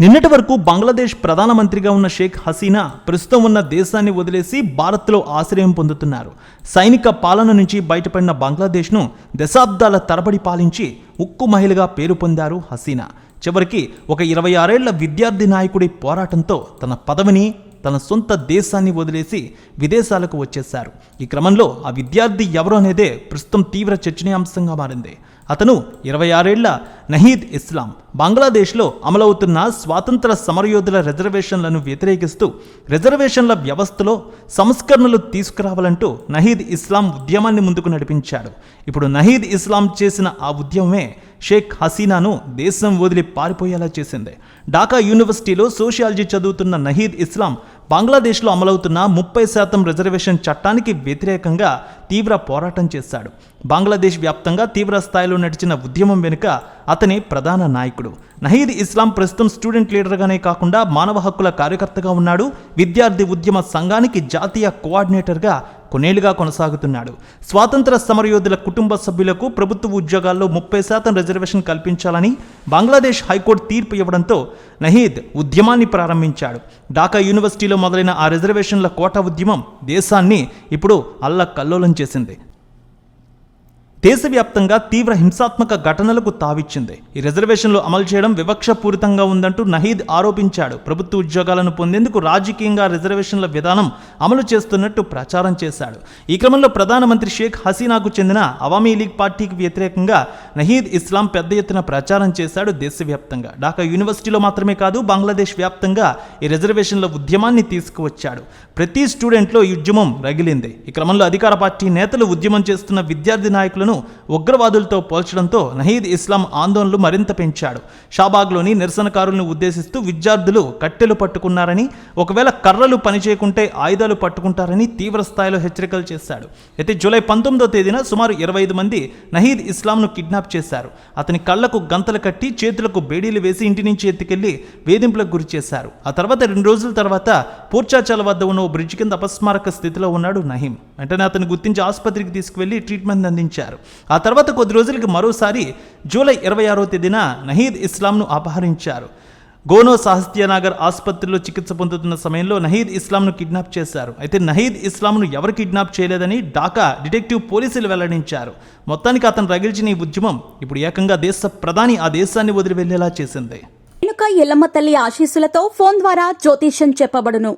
నిన్నటి వరకు బంగ్లాదేశ్ ప్రధానమంత్రిగా ఉన్న షేక్ హసీనా ప్రస్తుతం ఉన్న దేశాన్ని వదిలేసి భారత్లో ఆశ్రయం పొందుతున్నారు. సైనిక పాలన నుంచి బయటపడిన బంగ్లాదేశ్ను దశాబ్దాల తరబడి పాలించి ఉక్కు మహిళగా పేరు పొందారు హసీనా. చివరికి ఒక ఇరవై ఆరేళ్ళ విద్యార్థి నాయకుడి పోరాటంతో తన పదవిని తన సొంత దేశాన్ని వదిలేసి విదేశాలకు వచ్చేశారు. ఈ క్రమంలో ఆ విద్యార్థి ఎవరు అనేదే ప్రస్తుతం తీవ్ర చర్చనీయాంశంగా మారింది. అతను ఇరవై ఆరేళ్ళ నహీద్ ఇస్లాం బంగ్లాదేశ్లో అమలవుతున్న స్వాతంత్ర సమరయోధుల రిజర్వేషన్లను వ్యతిరేకిస్తూ రిజర్వేషన్ల వ్యవస్థలో సంస్కరణలు తీసుకురావాలంటూ నహీద్ ఇస్లాం ఉద్యమాన్ని ముందుకు నడిపించాడు. ఇప్పుడు నహీద్ ఇస్లాం చేసిన ఆ ఉద్యమమే షేక్ హసీనాను దేశం వదిలి పారిపోయేలా చేసింది. ఢాకా యూనివర్సిటీలో సోషియాలజీ చదువుతున్న నహీద్ ఇస్లాం బంగ్లాదేశ్లో అమలవుతున్న ముప్పై శాతం రిజర్వేషన్ చట్టానికి వ్యతిరేకంగా తీవ్ర పోరాటం చేశాడు. బంగ్లాదేశ్ వ్యాప్తంగా తీవ్ర స్థాయిలో నడిచిన ఉద్యమం వెనుక అతని ప్రధాన నాయకుడు. నహీద్ ఇస్లాం ప్రస్తుతం స్టూడెంట్ లీడర్గానే కాకుండా మానవ హక్కుల కార్యకర్తగా ఉన్నాడు. విద్యార్థి ఉద్యమ సంఘానికి జాతీయ కోఆర్డినేటర్గా కొన్నేళ్ళుగా కొనసాగుతున్నాడు. స్వాతంత్ర సమరయోధుల కుటుంబ సభ్యులకు ప్రభుత్వ ఉద్యోగాల్లో ముప్పై శాతం రిజర్వేషన్ కల్పించాలని బంగ్లాదేశ్ హైకోర్టు తీర్పు ఇవ్వడంతో నహీద్ ఉద్యమాన్ని ప్రారంభించాడు. ఢాకా యూనివర్సిటీలో మొదలైన ఆ రిజర్వేషన్ల కోటా ఉద్యమం దేశాన్ని ఇప్పుడు అల్లకల్లోలం చేసింది. దేశవ్యాప్తంగా తీవ్ర హింసాత్మక ఘటనలకు తావిచ్చింది. ఈ రిజర్వేషన్లు అమలు చేయడం వివక్షపూరితంగా ఉందంటూ నహీద్ ఆరోపించాడు. ప్రభుత్వ ఉద్యోగాలను పొందేందుకు రాజకీయంగా రిజర్వేషన్ల విధానం అమలు చేస్తున్నట్టు ప్రచారం చేశాడు. ఈ క్రమంలో ప్రధానమంత్రి షేక్ హసీనాకు చెందిన అవామీ లీగ్ పార్టీకి వ్యతిరేకంగా నహీద్ ఇస్లాం పెద్ద ఎత్తున ప్రచారం చేశాడు దేశవ్యాప్తంగా. ఢాకా యూనివర్సిటీలో మాత్రమే కాదు బంగ్లాదేశ్ వ్యాప్తంగా ఈ రిజర్వేషన్ల ఉద్యమాన్ని తీసుకువచ్చాడు. ప్రతి స్టూడెంట్లో ఈ ఉద్యమం రగిలింది. ఈ క్రమంలో అధికార పార్టీ నేతలు ఉద్యమం చేస్తున్న విద్యార్థి నాయకులను ఉగ్రవాదులతో పోల్చడంతో నహీద్ ఇస్లాం ఆందోళనలు మరింత పెంచాడు. షాబాగ్లోని నిరసనకారులను ఉద్దేశిస్తూ విద్యార్థులు కట్టెలు పట్టుకున్నారని ఒకవేళ కర్రలు పనిచేయకుంటే ఆయుధాలు పట్టుకుంటారని తీవ్ర స్థాయిలో హెచ్చరికలు చేశాడు. అయితే జూలై పంతొమ్మిదో తేదీన సుమారు ఇరవై ఐదు మంది నహీద్ ఇస్లాంను కిడ్నాప్ చేశారు. అతని కళ్ళకు గంతలు కట్టి చేతులకు బేడీలు వేసి ఇంటి నుంచి ఎత్తుకెళ్ళి వేధింపులకు గురి చేశారు. ఆ తర్వాత రెండు రోజుల తర్వాత పూర్చాచల వద్ద ఉన్న ఓ బ్రిడ్జ్ కింద అపస్మారక స్థితిలో ఉన్నాడు నహీం. వెంటనే అతను గుర్తించి ఆసుపత్రికి తీసుకువెళ్ళి ట్రీట్మెంట్ అందించారు. ఆ తర్వాత కొద్ది రోజులకి మరోసారి జూలై ఇరవై ఆరో తేదీన నహీద్ ఇస్లాంను అపహరించారు. గోనో సాహిత్యనగర్ ఆసుపత్రిలో చికిత్స పొందుతున్న సమయంలో నహీద్ ఇస్లాంను కిడ్నాప్ చేశారు. అయితే నహీద్ ఇస్లాంను ఎవరు కిడ్నాప్ చేయలేదని ఢాకా డిటెక్టివ్ పోలీసులు వెల్లడించారు. మొత్తానికి అతను రగిల్చిన ఈ ఉద్యమం ఇప్పుడు ఏకంగా దేశ ప్రధాని ఆ దేశాన్ని వదిలి వెళ్ళేలా చేసింది. వెనుక ఎల్లమ్మ తల్లి ఆశీస్సులతో ఫోన్ ద్వారా జ్యోతిష్యం చెప్పబడును.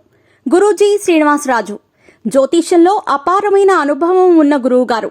గురూజీ శ్రీనివాసరాజు. జ్యోతిష్యంలో అపారమైన అనుభవం ఉన్న గురువు గారు